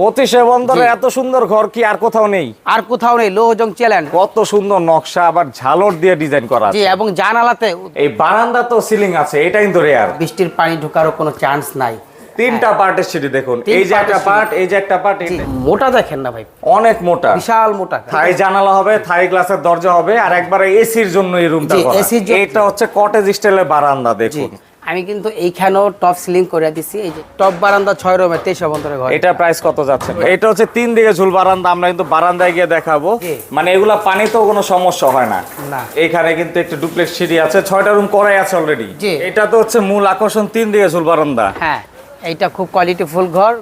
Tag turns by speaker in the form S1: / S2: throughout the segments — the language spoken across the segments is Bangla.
S1: পঁচিশে বন্দরে এত সুন্দর ঘর কি আর কোথাও নেই?
S2: আর কোথাও নেই লোহজং চ্যালেঞ্জ।
S1: কত সুন্দর নকশা আবার ঝালর দিয়ে ডিজাইন করা
S2: জি
S1: আছে।
S2: এবং জানালাতে
S1: এই বারান্দা তো সিলিং আছে এটা কিন্তু রেয়ার
S2: বৃষ্টির পানি ঢোকারও কোনো চান্স নাই।
S1: তিনটা পার্টের সিঁড়ি দেখুন। এই যে একটা পার্ট এই যে একটা পার্ট
S2: মোটা দেখেন না ভাই।
S1: অনেক মোটা।
S2: বিশাল মোটা।
S1: থাই জানালা হবে থাই গ্লাসের দরজা হবে আর একবারে এসির জন্য এই রুমটা এটা হচ্ছে কটেজ স্টাইলের বারান্দা দেখুন।
S2: আমি কিন্তু এইখানেও টপ সিলিং করে দিছি। এই যে টপ বারান্দা ছয় রুমের তেইশ অভ্যন্তরে ঘর।
S1: এটা প্রাইস কত যাচ্ছে? এটা হচ্ছে তিন দিকে ঝুল বারান্দা আমরা কিন্তু বারান্দায় গিয়ে দেখাবো। মানে এগুলা পানিতেও কোনো সমস্যা হয় না। এখানে কিন্তু একটু ডুপ্লেক্স সিঁড়ি আছে ছয়টা রুম করাই আছে অলরেডি। এটা তো হচ্ছে মূল আকর্ষণ তিন দিকে ঝুল বারান্দা।
S2: হ্যাঁ এইটা খুব কোয়ালিটিফুল ঘর।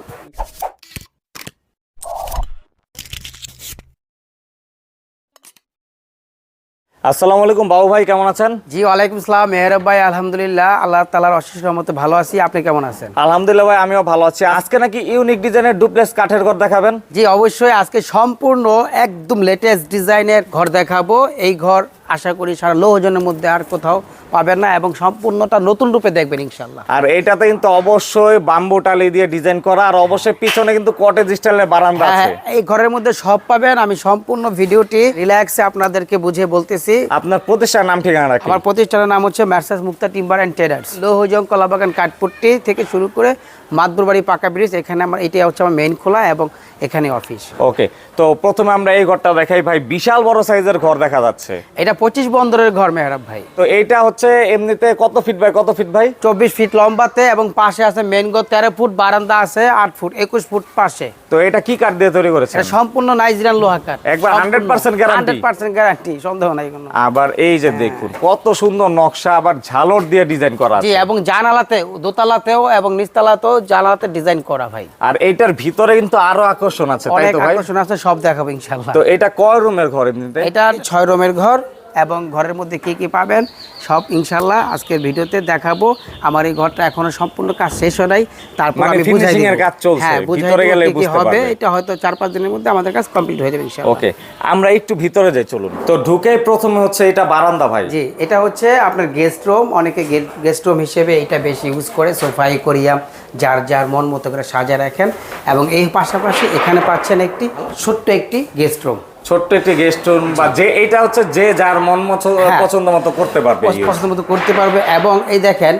S1: আসসালামু আলাইকুম বাবু ভাই কেমন আছেন?
S2: জি ওয়ালাইকুম আসসালাম মেহরব ভাই আলহামদুলিল্লাহ আল্লাহ তালার অশেষ রহমতে ভালো আছি। আপনি কেমন আছেন?
S1: আলহামদুলিল্লাহ ভাই আমিও ভালো আছি। আজকে নাকি ইউনিক ডিজাইনের ডুপ্লেক্স কাঠের ঘর দেখাবেন?
S2: জি অবশ্যই। আজকে সম্পূর্ণ একদম লেটেস্ট ডিজাইনের ঘর দেখাবো। এই ঘর আশা করি সারা লোহজনের মধ্যে আর কোথাও পাবেন না এবং সম্পূর্ণটা নতুন রূপে দেখবেন ইনশাল্লাহ
S1: আর এটাতে কিন্তু অবশ্যই বাম্বু টালি দিয়ে ডিজাইন করা আর অবশ্যই পিছনে কিন্তু কটেজ স্টাইলের বারান্দা
S2: হ্যাঁ
S1: আছে।
S2: এই ঘরের মধ্যে সব পাবেন। আমি সম্পূর্ণ ভিডিওটি রিল্যাক্সে আপনাদেরকে বুঝিয়ে বলতেছি।
S1: আপনার প্রতিষ্ঠানের নাম ঠিকানা রাখি।
S2: আমার প্রতিষ্ঠানের নাম হচ্ছে messrs Mukta timber and traders Lohajang Kalabagan Kathputti থেকে শুরু করে মাদুরবাড়ি পাকা ব্রিজ এখানে আমার এটাই হচ্ছে আমার মেইন খোলা এবং এখানে অফিস
S1: ওকে তো প্রথমে আমরা এই ঘরটা দেখাই। ভাই বিশাল বড় সাইজের ঘর দেখা যাচ্ছে।
S2: এটা পঁচিশ বন্দরের ঘর মেহরাব ভাই।
S1: তো এইটা হচ্ছে এমনিতে কত ফিট বাই কত ফিট ভাই?
S2: চব্বিশ ফিট লম্বাতে এবং পাশে আছে মেন গো তেরো ফুট বারান্দা আছে আট ফুট একুশ ফুট পাশে।
S1: তো এটা কি কাঠ দিয়ে তৈরি করেছেন?
S2: এটা সম্পূর্ণ নাইজেরিয়ান লোহা কাঠ।
S1: একবার 100% guarantee?
S2: হান্ড্রেড পার্সেন্ট গ্যারান্টি সন্দেহ নাই কোনো।
S1: আবার এই যে দেখুন কত সুন্দর নকশা আবার ঝালর দিয়ে ডিজাইন করা
S2: জি এবং জানালাতে দোতলাতেও এবং নিচতলাতেও জানালাতে ডিজাইন করা ভাই।
S1: আর এইটার ভিতরে কিন্তু আরও আকর্ষণ আছে তাই তো ভাই?
S2: আকর্ষণ আছে সব দেখাবো ইনশাল্লাহ
S1: তো এটা কয় রুমের ঘর এমনিতে?
S2: এটা ছয় রুমের ঘর এবং ঘরের মধ্যে কি কি পাবেন সব ইনশাল্লাহ আজকের ভিডিওতে দেখাবো। আমার এই ঘরটা এখনও সম্পূর্ণ কাজ শেষ হয় নাই। তারপর
S1: মানে
S2: আমি বুঝাই
S1: কাজ চলছে,
S2: হ্যাঁ বুঝাই কি হবে। এটা হয়তো চার পাঁচ দিনের মধ্যে আমাদের কাজ কমপ্লিট হয়ে যাবে ইনশাল্লাহ।
S1: ওকে আমরা একটু ভিতরে যাই চলুন। তো ঢুকে প্রথমে হচ্ছে এটা বারান্দা ভাই।
S2: জি এটা হচ্ছে আপনার গেস্ট রুম অনেকে গেস্ট রুম হিসেবে এটা বেশি ইউজ করে সোফাই করিয়া যার যার মন মতো করে সাজা রাখেন। এবং এই পাশাপাশি এখানে পাচ্ছেন একটি ছোট্ট একটি গেস্ট রুম
S1: ছোট্ট একটি গেস্ট রুম বা যে এটা হচ্ছে যে যার মন
S2: হ্যাঁ।
S1: পছন্দ মতো করতে পারবে
S2: পছন্দ মতো করতে পারবে এবং এই দেখেন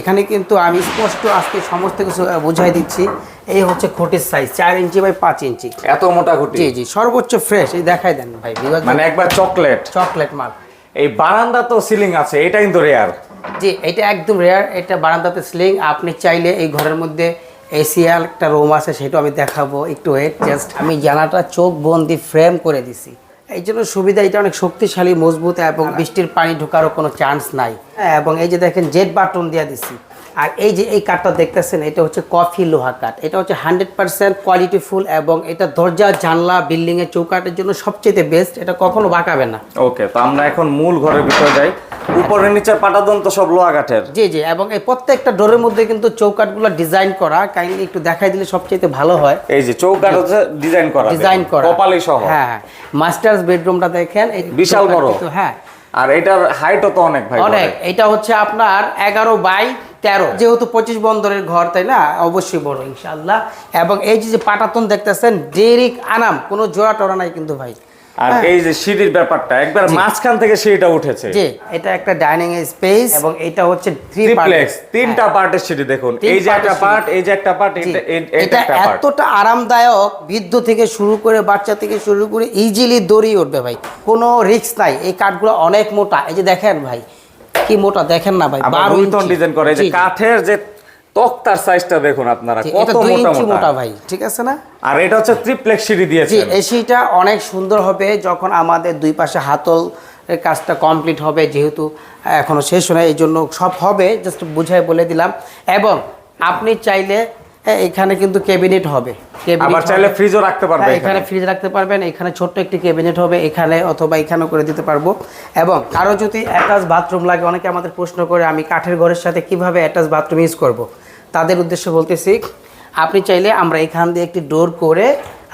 S2: এখানে কিন্তু আমি স্পষ্ট আজকে সমস্ত কিছু বুঝাই দিচ্ছি। এই হচ্ছে খুঁটির সাইজ চার ইঞ্চি বাই পাঁচ ইঞ্চি।
S1: এত মোটা খুঁটি?
S2: জি জি সর্বোচ্চ ফ্রেশ এই দেখাই দেন ভাই
S1: মানে একবার চকলেট
S2: চকলেট মাল।
S1: এই বারান্দা তো সিলিং আছে এটা কিন্তু রেয়ার
S2: জি এটা একদম রেয়ার এটা বারান্দাতে স্লিং আপনি চাইলে এই ঘরের মধ্যে এসিয়াল একটা রুম আছে সেটা আমি দেখাবো একটু ওয়েট জাস্ট আমি জানাটা চোখ বন্দি ফ্রেম করে দিছি। এই জন্য সুবিধা, এটা অনেক শক্তিশালী, মজবুত, এবং বৃষ্টির পানি ঢোকারও কোনো চান্স নাই। এবং এই যে দেখেন জেট বাটন দিয়ে দিছি। আর এই যে এই কাঠটা দেখতেছেন এটা হচ্ছে কফি লোহা কাঠ এটা হচ্ছে হান্ড্রেড পার্সেন্ট কোয়ালিটিফুল এবং এটা দরজা জানলা বিল্ডিং এর চৌকাটের জন্য সবচেয়ে বেস্ট এটা কখনো বাঁকাবে না।
S1: ওকে তো আমরা এখন মূল ঘরের ভিতরে যাই। উপরে নিচে পাটাদন তো সব লোহা কাঠের।
S2: জি জি এবং এই প্রত্যেকটা ডোরের মধ্যে কিন্তু চৌকাটগুলো ডিজাইন করা। কাইন্ডলি একটু দেখাই দিলে সবচেয়ে ভালো হয়।
S1: এই যে চৌকাঠ হচ্ছে ডিজাইন করা।
S2: ডিজাইন করা।
S1: কপালি সহ।
S2: হ্যাঁ মাস্টার্স বেডরুমটা দেখেন
S1: বিশাল বড়।
S2: হ্যাঁ।
S1: আর এটার হাইটও তো অনেক ভাই
S2: অনেক। এটা হচ্ছে আপনার এগারো বাই তেরো। যেহেতু পঁচিশ বন্দরের ঘর তাই না? অবশ্যই বড় ইনশাল্লাহ এবং এই যে পাটাতন দেখতেছেন ডেরিক আনাম কোনো জোড়া টোড়া নাই কিন্তু ভাই।
S1: আর এই যে সিঁড়ির ব্যাপারটা একবার মাঝখান থেকে সিঁড়িটা উঠেছে।
S2: জি এটা একটা ডাইনিং স্পেস এবং এটা হচ্ছে
S1: ট্রিপ্লেক্স তিনটা পার্টের সিঁড়ি দেখুন। এই যে একটা পার্ট এই যে একটা পার্ট এটা
S2: এতটা আরামদায়ক বৃদ্ধ থেকে শুরু করে বাচ্চা থেকে শুরু করে ইজিলি দড়িয়ে উঠবে ভাই। কোনো রিস্ক নাই। এই কাঠগুলো অনেক মোটা। এই যে দেখেন ভাই কি মোটা? দেখেন না ভাই
S1: আবার
S2: বারো
S1: রুইতন
S2: ইঞ্চি।
S1: ডিজাইন করে এই যে কাঠের যে তক্তার সাইজটা দেখুন আপনারা কত মোটা
S2: মোটা। ভাই ঠিক আছে না?
S1: আর এটা হচ্ছে ট্রিপ্লেক্স সিঁড়ি
S2: জি
S1: দিয়েছে
S2: এসিটা অনেক সুন্দর হবে যখন আমাদের দুই পাশে হাতল এর কাজটা কমপ্লিট হবে যেহেতু এখনও শেষ হয় এই জন্য সব হবে জাস্ট বুঝাই বলে দিলাম। এবং আপনি চাইলে হ্যাঁ, এখানে কিন্তু ক্যাবিনেট হবে।
S1: আবার চাইলে ফ্রিজও রাখতে পারবে
S2: হ্যাঁ,
S1: এখানে।
S2: ফ্রিজ রাখতে পারবেন এখানে ছোট্ট একটি ক্যাবিনেট হবে এখানে অথবা এখানেও করে দিতে পারব। এবং আরও যদি অ্যাটাচ বাথরুম লাগে অনেকে আমাদের প্রশ্ন করে আমি কাঠের ঘরের সাথে কীভাবে অ্যাটাচ বাথরুম ইউজ করব। তাদের উদ্দেশ্যে বলতেছি আপনি চাইলে আমরা এখান দিয়ে একটি ডোর করে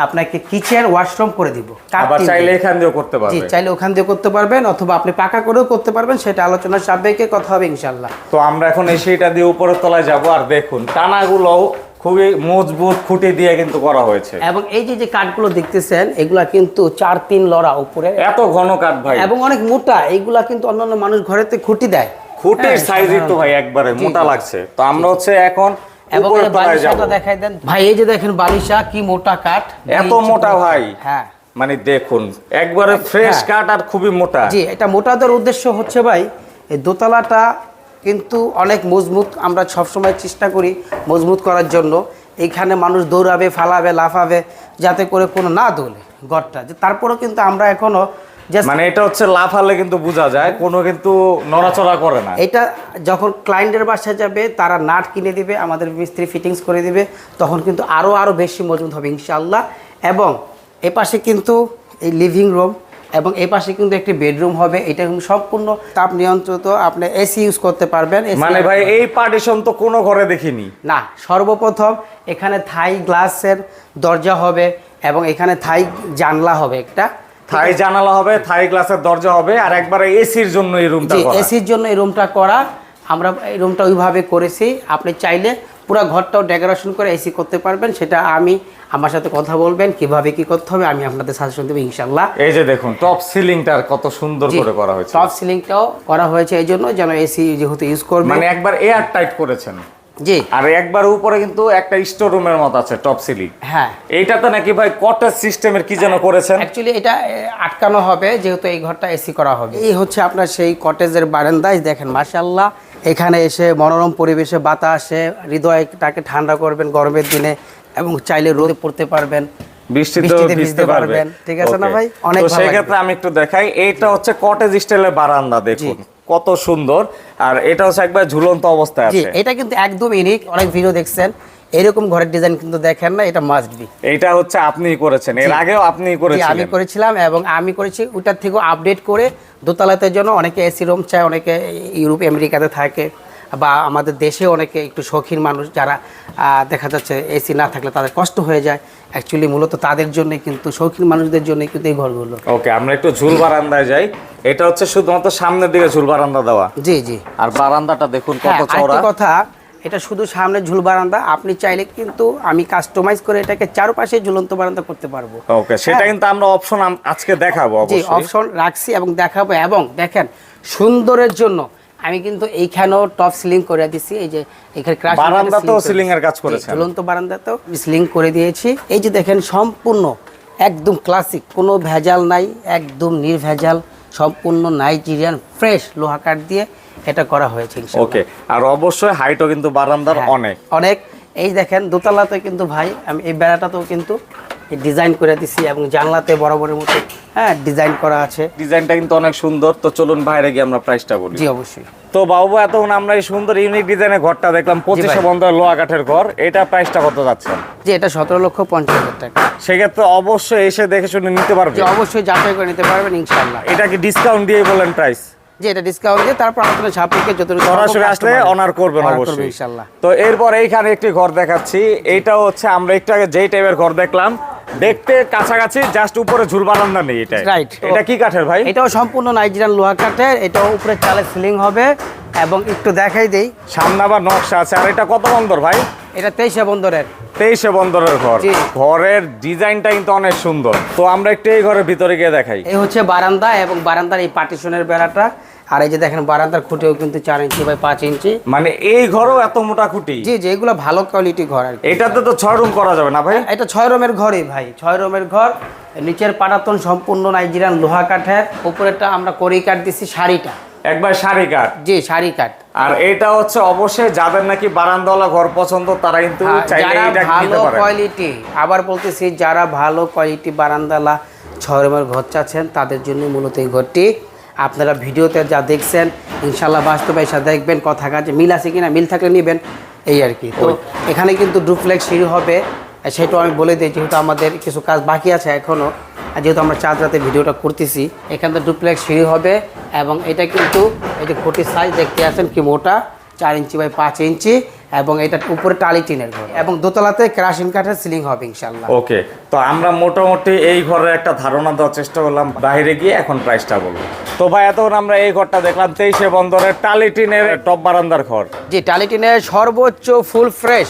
S2: আপনাকে কিচেন ওয়াশরুম করে দিব।
S1: আবার চাইলে এখান দিয়েও করতে
S2: জি চাইলে ওখান দিয়ে করতে পারবেন অথবা আপনি পাকা করেও করতে পারবেন সেটা আলোচনার সাপেক্ষে কথা হবে ইনশাল্লাহ
S1: তো আমরা এখন এসে এটা দিয়ে উপরের তলায় যাব আর দেখুন টানাগুলোও খুবই মজবুত খুঁটি দিয়ে কিন্তু করা হয়েছে।
S2: এবং এই যে যে কাঠগুলো দেখতেছেন এগুলা কিন্তু চার তিন লড়া উপরে।
S1: এত ঘন কাঠ ভাই।
S2: এবং অনেক মোটা এইগুলা কিন্তু অন্যান্য মানুষ ঘরেতে খুঁটি দেয়।
S1: খুঁটির
S2: হ্যাঁ,
S1: সাইজই তো ভাই একবারে মোটা লাগছে। তো আমরা হচ্ছে এখন
S2: এবং দেখাই দেন। ভাই এই যে দেখেন বালিশা কি মোটা কাঠ।
S1: এত মোটা ভাই।
S2: হ্যাঁ।
S1: মানে দেখুন একবারে ফ্রেশ
S2: হ্যাঁ।
S1: কাঠ আর খুবই মোটা।
S2: জি এটা মোটা দেওয়ার উদ্দেশ্য হচ্ছে ভাই এই দোতলাটা কিন্তু অনেক মজবুত আমরা সবসময় চেষ্টা করি মজবুত করার জন্য। এইখানে মানুষ দৌড়াবে ফালাবে লাফাবে যাতে করে কোনো না দোলে গড়টা। যে তারপরেও কিন্তু আমরা এখনও
S1: মানে এটা হচ্ছে লাফালে কিন্তু বোঝা যায় কোনো কিন্তু নড়াচড়া করে না।
S2: এটা যখন ক্লায়েন্টের বাসায় যাবে তারা নাট কিনে দিবে আমাদের মিস্ত্রি ফিটিংস করে দিবে তখন কিন্তু আরও আরও বেশি মজবুত হবে ইনশাল্লাহ এবং এ পাশে কিন্তু এই লিভিং রুম এবং এ পাশে কিন্তু একটি বেডরুম হবে এটা কিন্তু সম্পূর্ণ তাপ নিয়ন্ত্রিত আপনি এসি ইউজ করতে পারবেন
S1: মানে ভাই এই পার্টিশন তো কোনো ঘরে দেখিনি।
S2: না সর্বপ্রথম এখানে থাই গ্লাসের দরজা হবে এবং এখানে থাই জানলা হবে একটা।
S1: থাই জানালা হবে থাই গ্লাসের দরজা হবে আর একবারে এসির জন্য এই রুমটা
S2: এসির জন্য এই রুমটা করা। আমরা এই রুমটা ওইভাবে করেছি আপনি চাইলে পুরো ঘরটাও ডেকোরেশন করে এসি করতে পারবেন সেটা আমি আমার সাথে কথা বলবেন কীভাবে কি করতে হবে আমি আপনাদের সাজেশন দেবো ইনশাল্লাহ
S1: এই যে দেখুন টপ সিলিংটার কত সুন্দর করে করা হয়েছে।
S2: টপ সিলিংটাও করা হয়েছে এই জন্য যেন এসি যেহেতু ইউজ করবে।
S1: মানে একবার এয়ার টাইট করেছেন।
S2: জি।
S1: আর একবার উপরে কিন্তু একটা স্টোর রুমের মতো আছে টপ সিলিং
S2: হ্যাঁ।
S1: এইটাতে নাকি ভাই কটেজ সিস্টেমের কি যেন করেছেন?
S2: অ্যাকচুয়ালি এটা আটকানো হবে যেহেতু এই ঘরটা এসি করা হবে। এই হচ্ছে আপনার সেই কটেজের বারান্দায় দেখেন মাশাল্লাহ এখানে এসে মনোরম পরিবেশে বাতাসে হৃদয়টাকে ঠান্ডা করবেন গরমের দিনে এবং চাইলে রোদে পড়তে পারবেন
S1: বৃষ্টিতে।
S2: ঠিক আছে না ভাই? অনেক
S1: সেই ক্ষেত্রে আমি একটু দেখাই এটা হচ্ছে কটেজ স্টাইলের বারান্দা দেখুন কত সুন্দর। আর এটা হচ্ছে একবার ঝুলন্ত অবস্থায় আছে।
S2: এটা কিন্তু একদম ইউনিক অনেক ভিডিও দেখছেন। এরকম ঘরের ডিজাইন কিন্তু দেখেন না এটা মাস্ট বি
S1: এইটা হচ্ছে আপনিই করেছেন এর আগেও আপনিই
S2: আমি করেছিলাম এবং আমি করেছি ওটার থেকেও আপডেট করে দোতলাতে জন্য অনেকে এসি রুম চায় অনেকে ইউরোপ আমেরিকাতে থাকে বা আমাদের দেশে অনেকে একটু শৌখিন মানুষ যারা দেখা যাচ্ছে এসি না থাকলে তাদের কষ্ট হয়ে যায়। অ্যাকচুয়ালি মূলত তাদের জন্য কিন্তু শৌখিন মানুষদের জন্য কিন্তু এই ঘরগুলো।
S1: ওকে আমরা একটু ঝুল বারান্দায় যাই। এটা হচ্ছে শুধুমাত্র সামনের দিকে ঝুল বারান্দা দেওয়া।
S2: জি জি।
S1: আর বারান্দাটা দেখুন
S2: হ্যাঁ
S1: কত চওড়া।
S2: কথা এটা শুধু সামনে ঝুল বারান্দা আপনি চাইলে কিন্তু আমি কাস্টমাইজ করে এটাকে চারপাশে ঝুলন্ত বারান্দা করতে পারব।
S1: ওকে সেটা কিন্তু আমরা অপশন আজকে দেখাবো
S2: জি অপশন রাখছি এবং দেখাবো। এবং দেখেন সুন্দরের জন্য আমি কিন্তু এইখানেও টপ সিলিং করে দিছি। এই যে এখানে crush
S1: বারান্দাতেও
S2: ceiling
S1: এর। কাজ
S2: জি,
S1: করেছেন।
S2: ঝুলন্ত বারান্দাতেও সিলিং করে দিয়েছি। এই যে দেখেন সম্পূর্ণ একদম ক্লাসিক কোনো ভেজাল নাই একদম নির্ভেজাল সম্পূর্ণ নাইজেরিয়ান ফ্রেশ লোহা কাঠ দিয়ে। এটা করা হয়েছে
S1: ওকে আর অবশ্যই হাইটও কিন্তু বারান্দার
S2: হ্যাঁ,
S1: অনেক।
S2: অনেক। এই দেখেন দোতলাতে কিন্তু ভাই আমি এই বেড়াটাতেও কিন্তু ডিজাইন করে দিছি এবং জানলাতে বরাবরের মতো হ্যাঁ ডিজাইন করা আছে।
S1: ডিজাইনটা কিন্তু অনেক সুন্দর। তো চলুন বাইরে গিয়ে আমরা প্রাইসটা বলি।
S2: জি অবশ্যই।
S1: তো বাবু এতক্ষণ আমরা এই সুন্দর ইউনিক ডিজাইনের ঘরটা দেখলাম। পঁচিশে। বন্ধ লোহা কাঠের ঘর। এটা প্রাইসটা কত যাচ্ছে?
S2: যে এটা সতেরো লক্ষ পঞ্চাশ হাজার টাকা।
S1: সেক্ষেত্রে অবশ্যই এসে দেখে শুনে নিতে পারবে।
S2: অবশ্যই যাচাই করে নিতে পারবেন ইনশাল্লাহ
S1: এটা কি ডিসকাউন্ট দিয়ে বলেন প্রাইস
S2: যে এটা ডিসকাউন্ট দিয়ে তারপর সাপেক্ষে যত
S1: সরাসরি আসলে অনার করবেন অবশ্যই। তো এরপর এইখানে একটি ঘর দেখাচ্ছি। এইটা হচ্ছে আমরা একটু আগে যেই টাইপের ঘর দেখলাম দেখতে কাছাকাছি জাস্ট উপরে ঝুল বারান্দা নেই এটা।
S2: Right.
S1: এটা কি কাঠের ভাই?
S2: এটাও সম্পূর্ণ নাইজেরিয়ান লোহা কাঠের এটাও উপরে চালে সিলিং হবে এবং একটু দেখাই দেই।
S1: সামনে আবার নকশা আছে। আর এটা কত বন্দর ভাই?
S2: এটা তেইশে বন্দরের।
S1: তেইশে বন্দরের ঘর। ঘরের ডিজাইনটা কিন্তু অনেক সুন্দর। তো আমরা একটু এই ঘরের ভিতরে গিয়ে দেখাই।
S2: এই হচ্ছে বারান্দা এবং বারান্দার এই পার্টিশনের বেড়াটা। আর এই যে দেখেন বারান্দার খুঁটেও কিন্তু চার ইঞ্চি বাই পাঁচ ইঞ্চি।
S1: মানে এই ঘরও এত মোটা খুঁটি?
S2: জি জি এগুলো ভালো কোয়ালিটি ঘর আর
S1: এটাতে তো ছয় রুম করা যাবে না ভাই?
S2: এটা ছয় রুমের ঘরই ভাই। ছয় রুমের ঘর। নিচের পাটাতন সম্পূর্ণ নাইজেরিয়ান লোহা কাঠের। উপরেরটা আমরা করি কাঠ দিছি শাড়িটা।
S1: একবার সারি কাঠ
S2: জি শাড়ি কাঠ
S1: আর এটা হচ্ছে অবশ্যই যাদের নাকি বারান্দাওয়ালা ঘর পছন্দ তারা কিন্তু
S2: হ্যাঁ, যারা ভালো কোয়ালিটি আবার বলতেছি যারা ভালো কোয়ালিটি বারান্দালা ছয় ঘর চাচ্ছেন তাদের জন্য মূলত এই ঘরটি। আপনারা ভিডিওতে যা দেখছেন ইনশাল্লাহ বাস্তবে এসে দেখবেন কথা কাজে মিল আছে কিনা মিল থাকলে নেবেন এই আর কি। তো এখানে কিন্তু ডুপ্লেক্স সিঁড়ি হবে সেটাও আমি বলে দিই যেহেতু আমাদের কিছু কাজ বাকি আছে এখনও আর যেহেতু আমরা চাঁদ রাতে ভিডিওটা করতেছি এখান থেকে ডুপ্লেক্স সিঁড়ি হবে এবং এটা কিন্তু এই যে খুঁটির সাইজ দেখতে আছেন কি মোটা চার ইঞ্চি বাই পাঁচ ইঞ্চি এবং এটা উপরে টালি টিনের ঘর। এবং দোতলাতে ক্রাশিং কাঠের সিলিং হবে ইনশাল্লাহ
S1: ওকে তো আমরা মোটামুটি এই ঘরের একটা ধারণা দেওয়ার চেষ্টা করলাম বাইরে গিয়ে এখন প্রাইসটা বলব। তো ভাই এতক্ষণ আমরা এই ঘরটা দেখলাম তেইশে বন্দরের টালিটিনের টপ বারান্দার ঘর।
S2: যে টালি টিনের সর্বোচ্চ ফুল ফ্রেশ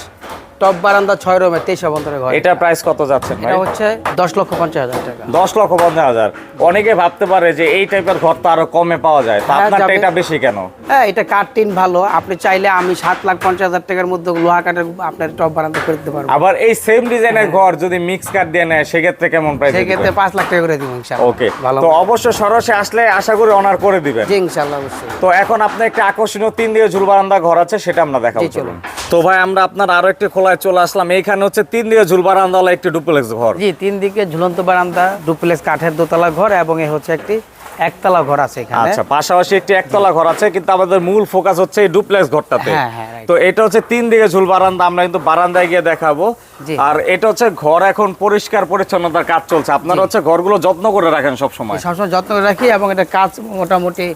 S2: টপ বারান্দা ছয় রুমের তেইশ বন্ধনের ঘর।
S1: এটা প্রাইস কত যাচ্ছেন ভাই?
S2: এটা হচ্ছে দশ লক্ষ পঞ্চাশ হাজার টাকা।
S1: দশ লক্ষ পঞ্চাশ হাজার। অনেকে ভাবতে পারে যে এই টাইপের ঘর তো আরও কমে পাওয়া যায়। তো
S2: হ্যাঁ,
S1: আপনারটা এটা বেশি কেন?
S2: হ্যাঁ এটা কাঠ টিন ভালো। আপনি চাইলে আমি সাত লাখ পঞ্চাশ হাজার টাকার মধ্যে লোহা কাঠের আপনার টপ বারান্দা করে দিতে পারব।
S1: আবার এই সেম ডিজাইনের ঘর যদি মিক্স কাট দিয়ে নেয় সেক্ষেত্রে কেমন প্রাইস
S2: সেক্ষেত্রে পাঁচ লাখ টাকা করে দিব ইনশাল্লাহ
S1: ওকে
S2: ভালো
S1: তো অবশ্যই সরাসরি আসলে আশা করি অনার করে দিবেন।
S2: জি অবশ্যই।
S1: তো এখন আপনি একটা আকর্ষণীয় তিন দিয়ে ঝুল বারান্দা ঘর আছে সেটা আমরা দেখাবো
S2: চলুন।
S1: তো ভাই, আমরা আপনার আরও একটি খোলায় চলে আসলাম। এখানে হচ্ছে তিন দিকে ঝুল বারান্দা একটি ডুপ্লেক্স ঘর।
S2: জি, তিন দিকে ঝুলন্ত বারান্দা ডুপ্লেক্স কাঠের দোতলা ঘর এবং এ হচ্ছে একটি একতলা ঘর আছে এখানে।
S1: আচ্ছা পাশাপাশি একটি একতলা ঘর আছে কিন্তু আমাদের মূল ফোকাস হচ্ছে এই ডুপ্লেক্স ঘরটাতে।
S2: হ্যাঁ, হ্যাঁ.
S1: তো এটা হচ্ছে তিন দিকে ঝুল বারান্দা আমরা কিন্তু বারান্দায় গিয়ে দেখাবো। আর এটা হচ্ছে ঘর এখন পরিষ্কার পরিচ্ছন্নতার কাজ চলছে। আপনারা হচ্ছে ঘরগুলো যত্ন করে রাখেন সব সময়
S2: সবসময় যত্ন করে রাখি এবং এটা কাজ মোটামুটি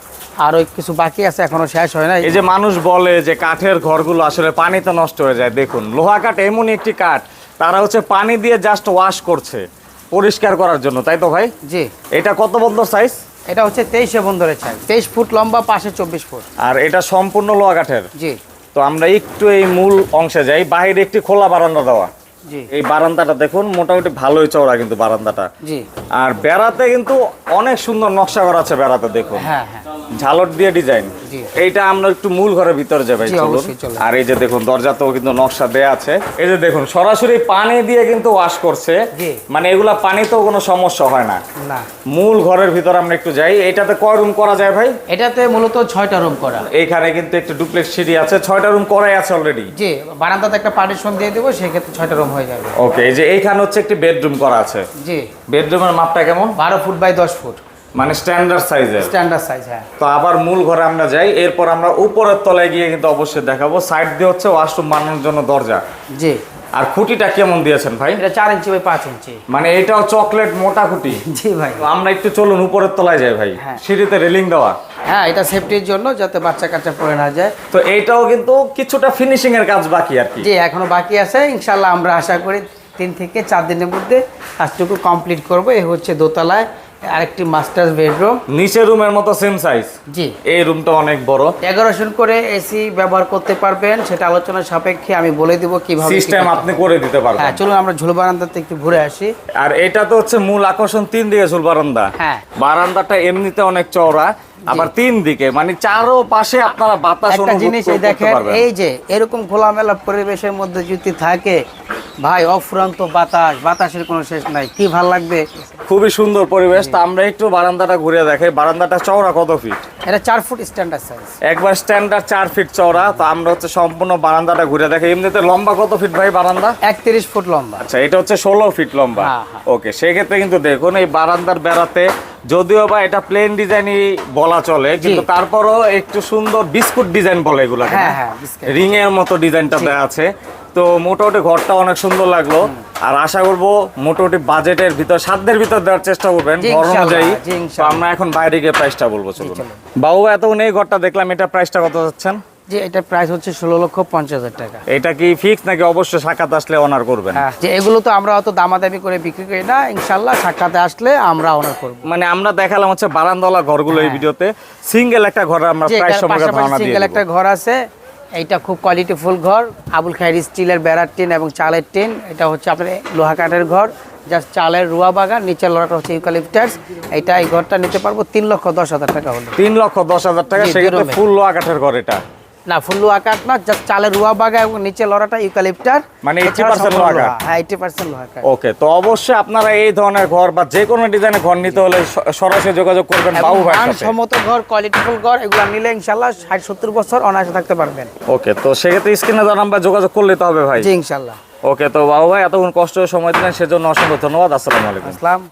S2: আরও কিছু বাকি আছে এখনও শেষ হয় না
S1: এই যে মানুষ বলে যে কাঠের ঘরগুলো আসলে পানিতে নষ্ট হয়ে যায় দেখুন লোহা কাঠ এমনই একটি কাঠ তারা হচ্ছে পানি দিয়ে জাস্ট ওয়াশ করছে পরিষ্কার করার জন্য তাই তো ভাই?
S2: জি।
S1: এটা কত বন্ধ সাইজ
S2: এটা হচ্ছে তেইশে বন্ধরের চাই তেইশ ফুট লম্বা পাশে চব্বিশ ফুট।
S1: আর এটা সম্পূর্ণ লোয়া কাঠের
S2: জি।
S1: তো আমরা একটু এই মূল অংশে যাই। বাইরে একটি খোলা বারান্দা দেওয়া। এই বারান্দাটা দেখুন মোটামুটি ভালোই চওড়া কিন্তু বারান্দাটা। আর বেড়াতে কিন্তু অনেক সুন্দর নকশা করা আছে বেড়াতে দেখুন।
S2: হ্যাঁ হ্যাঁ।
S1: ঝালট দিয়ে ডিজাইন। এইটা আমরা একটু মূল ঘরের ভিতরে
S2: জি,
S1: চলুন। আর এই যে দেখুন দরজাতেও কিন্তু নকশা দেয়া আছে। এই যে দেখুন সরাসরি পানি দিয়ে কিন্তু ওয়াশ করছে। মানে এগুলা পানিতেও কোনো সমস্যা হয় না। মূল ঘরের ভিতরে আমরা একটু যাই। এটাতে কয় রুম করা যায় ভাই?
S2: এটাতে মূলত ছয়টা রুম করা।
S1: এখানে কিন্তু একটু ডুপ্লেক্স সিঁড়ি আছে। ছয়টা রুম করাই আছে অলরেডি
S2: জি বারান্দাতে একটা পার্টিশন দিয়ে দেবো সেক্ষেত্রে ছয়টা রুম হয়ে যাবে।
S1: ওকে এই যে এইখানে হচ্ছে একটি বেডরুম করা আছে।
S2: জি।
S1: বেডরুমের মাপটা কেমন?
S2: বারো ফুট বাই দশ ফুট
S1: মানে স্ট্যান্ডার্ড সাইজের
S2: স্ট্যান্ডার্ড সাইজ হ্যাঁ।
S1: তো আবার মূল ঘরে আমরা যাই এরপর আমরা উপরের তলায় গিয়ে কিন্তু অবশ্যই দেখাবো। সাইড দিয়ে হচ্ছে ওয়াশরুম বানানোর জন্য দরজা।
S2: জি।
S1: আর খুঁটিটা কেমন দিয়েছেন ভাই?
S2: এটা চার ইঞ্চি বাই পাঁচ ইঞ্চি
S1: মানে এটাও চকলেট মোটা খুঁটি।
S2: জি ভাই।
S1: তো আমরা একটু চলুন উপরের তলায় যাই ভাই।
S2: হ্যাঁ।
S1: সিঁড়িতে রেলিং দেওয়া।
S2: হ্যাঁ এটা সেফটির জন্য যাতে বাচ্চা কাচ্চা পড়ে না যায়।
S1: তো এইটাও কিন্তু কিছুটা ফিনিশিং এর কাজ বাকি আর কি।
S2: জি এখনও বাকি আছে। ইনশাল্লাহ আমরা আশা করি তিন থেকে চার দিনের মধ্যে কাজটুকু কমপ্লিট করব। এ হচ্ছে দোতলায়। আরেকটি মাস্টার বেডরুম
S1: নিচের রুমের মতো সেম সাইজ
S2: জি।
S1: এই রুমটা অনেক বড়।
S2: এগারোশন করে এসি ব্যবহার করতে পারবেন সেটা আলোচনা সাপেক্ষে আমি বলে দিব কীভাবে
S1: সিস্টেম আপনি করে দিতে পারবেন।
S2: হ্যাঁ চলুন আমরা ঝুল বারান্দাতে একটু ঘুরে আসি।
S1: আর এটা তো হচ্ছে মূল আকর্ষণ তিন দিকে চুল বারান্দা।
S2: হ্যাঁ।
S1: বারান্দাটা এমনিতে অনেক চওড়া আবার তিন দিকে মানে চারো পাশে আপনারা বাতাস
S2: একটা জিনিস এই দেখেন এই যে এরকম খোলামেলা পরিবেশের মধ্যে যদি থাকে ভাই অফুরন্ত বাতাস বাতাসের কোনো শেষ নাই। কি ভালো লাগবে?
S1: খুবই সুন্দর পরিবেশ। তা আমরা একটু বারান্দাটা ঘুরে দেখাই। বারান্দাটা চওড়া কত ফিট
S2: এটা চার ফুট স্ট্যান্ডার্ড সাইজ
S1: একবার স্ট্যান্ডার্ড চার ফিট চওড়া। তো আমরা হচ্ছে সম্পূর্ণ বারান্দাটা ঘুরে দেখাই। এমনিতে লম্বা কত ফিট ভাই বারান্দা?
S2: একত্রিশ ফুট লম্বা।
S1: আচ্ছা এটা হচ্ছে ষোলো ফিট লম্বা।
S2: হ্যাঁ, হ্যাঁ।
S1: ওকে সেক্ষেত্রে কিন্তু দেখুন এই বারান্দার বেড়াতে যদিও বা এটা প্লেন ডিজাইনই বলা চলে কিন্তু তারপরও একটু সুন্দর বিস্কুট ডিজাইন বলে এগুলো
S2: হ্যাঁ, হ্যাঁ,
S1: রিং এর মতো ডিজাইনটা দেওয়া আছে। তো মোটামুটি ঘরটা অনেক সুন্দর লাগল। আর আশা করব মোটামুটি বাজেটের ভিতর সাধ্যের ভিতর দেওয়ার চেষ্টা করবেন ঘর অনুযায়ী। আমরা এখন বাইরে গিয়ে প্রাইসটা বলব চলুন। বাবু এতক্ষণ এই ঘরটা দেখলাম এটা প্রাইসটা কত যাচ্ছেন?
S2: যে এটার প্রাইস হচ্ছে ষোলো লক্ষ পঞ্চাশ হাজার টাকা।
S1: এটা কি ফিক্স নাকি অবশ্যই সাক্ষাৎ আসলে অনার করবেন?
S2: হ্যাঁ যে এগুলো তো আমরা অত দামাদামি করে বিক্রি করি না ইনশাল্লাহ সাক্ষাতে আসলে আমরা অনার করব।
S1: মানে আমরা দেখালাম হচ্ছে বারান্দোলা ঘরগুলো এই ভিডিওতে। সিঙ্গেল একটা ঘরে আমরা
S2: যে
S1: প্রাইস সম্পর্কে ধারণা
S2: সিঙ্গেল একটা ঘর আছে। এইটা খুব কোয়ালিটিফুল ঘর। আবুল খায়ের স্টিলের বেড়ার টিন এবং চালের টিন। এটা হচ্ছে আপনার লোহা কাঠের ঘর। জাস্ট চালের রুয়া বাগান নিচের লোহাটা হচ্ছে ইউকালিপটাস এটা এই ঘরটা নিতে পারব তিন লক্ষ দশ হাজার টাকা হলো।
S1: তিন লক্ষ দশ হাজার টাকা সেক্ষেত্রে ফুল লোহা কাঠের ঘর এটা।
S2: না ফুল লোহা কাঠ না জাস্ট চালের রুয়া বাগা এবং নিচে লড়াটা ইউকালিপটার
S1: মানে 80% লোহা কাঠ।
S2: হ্যাঁ এইটি পার্সেন্ট লোহা কাঠ
S1: ওকে তো অবশ্যই আপনারা এই ধরনের ঘর বা যে কোনো ডিজাইনের ঘর নিতে হলে সরাসরি যোগাযোগ করবেন
S2: এবং
S1: বাবু ভাইয়ের সাথে।
S2: মানসম্মত ঘর কোয়ালিটিফুল ঘর এগুলো নিলে ইনশাল্লাহ ষাট সত্তর বছর অনায়াসে থাকতে পারবেন।
S1: ওকে তো সেক্ষেত্রে স্ক্রিনে দেওয়া নাম্বার যোগাযোগ করলে তো হবে ভাই।
S2: জি ইনশাল্লাহ
S1: ওকে তো বাবু ভাই এতক্ষণ কষ্ট সময় দিলেন সেজন্য অসংখ্য ধন্যবাদ। আসসালামু আলাইকুম।
S2: আসসালাম।